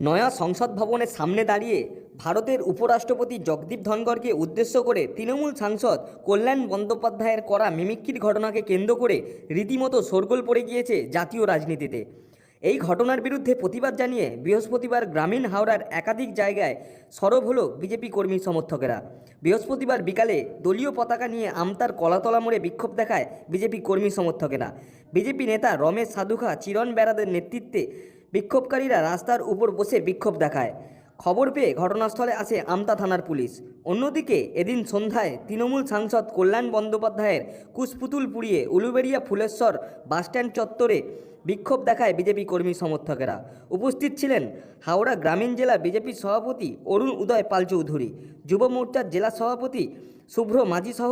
নয়া সংসদ ভবনের সামনে দাঁড়িয়ে ভারতের উপরাষ্ট্রপতি জগদীপ ধনগড়কে উদ্দেশ্য করে তৃণমূল সাংসদ কল্যাণ বন্দ্যোপাধ্যায়ের করা মিমিক্রির ঘটনাকে কেন্দ্র করে রীতিমতো শোরগোল পড়ে গিয়েছে জাতীয় রাজনীতিতে। এই ঘটনার বিরুদ্ধে প্রতিবাদ জানিয়ে বৃহস্পতিবার গ্রামীণ হাওড়ার একাধিক জায়গায় সরব হলো বিজেপি কর্মী সমর্থকেরা। বৃহস্পতিবার বিকালে দলীয় পতাকা নিয়ে আমতার কলাতলা মোড়ে বিক্ষোভ দেখায় বিজেপি কর্মী সমর্থকেরা। বিজেপি নেতা রমেশ সাধুখা চিরণ বেড়াদের নেতৃত্বে বিক্ষোভকারীরা রাস্তার উপর বসে বিক্ষোভ দেখায়। খবর পেয়ে ঘটনাস্থলে আসে আমতা থানার পুলিশ। অন্যদিকে এদিন সন্ধ্যায় তৃণমূল সাংসদ কল্যাণ বন্দ্যোপাধ্যায়ের কুশপুতুল পুড়িয়ে উলুবেড়িয়া ফুলেশ্বর বাসস্ট্যান্ড চত্বরে বিক্ষোভ দেখায় বিজেপি কর্মী সমর্থকেরা। উপস্থিত ছিলেন হাওড়া গ্রামীণ জেলা বিজেপির সভাপতি অরুণ উদয় পাল চৌধুরী যুব মোর্চার জেলা সভাপতি শুভ্র মাঝিসহ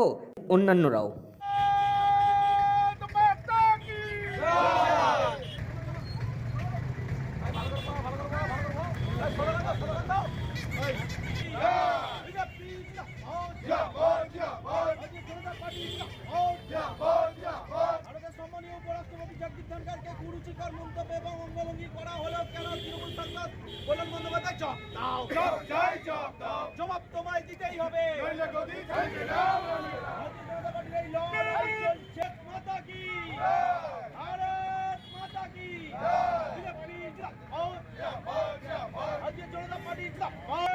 অন্যান্যরাও ভারতের সম্মানীয় উপরাষ্ট্রপতি জগদীপ ধনখড়কে কুরুচিকর মন্তব্য এবং অঙ্গভঙ্গি করা হলো কেন তৃণমূল সাংসদ কল্যাণ বন্দ্যোপাধ্যায় জবাব দাও জবাব তোমায় দিতেই হবে। ভারতীয় জনতা পার্টির এই লড়াই চলছে মাতা কি? ভারত মাতা কি? বিজেপি জিন্দাবাদ। ভারতীয় জনতা পার্টি জিন্দাবাদ।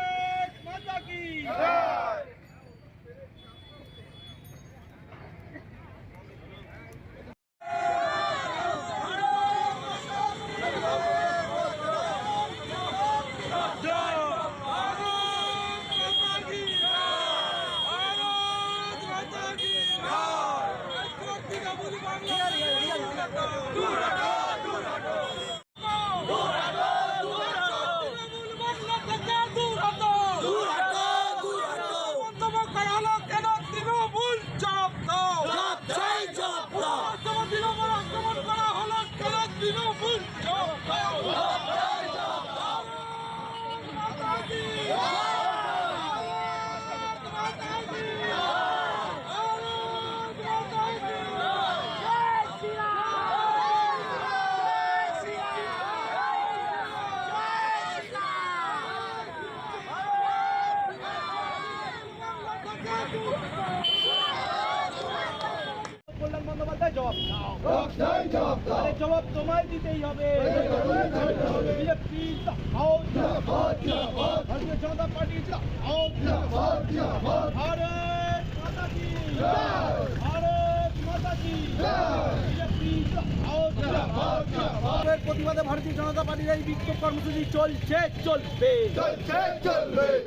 কল্যাণ বন্দ্যোপাধ্যায় জবাব দাও। আরে জবাব তোমায় দিতেই হবে। বিজেপি ভারতীয় জনতা পার্টি ভারত মাতা কি ভারত মাতা কি প্রতিবাদে ভারতীয় জনতা পার্টির এই বিক্ষোভ কর্মসূচি চলছে চলবে।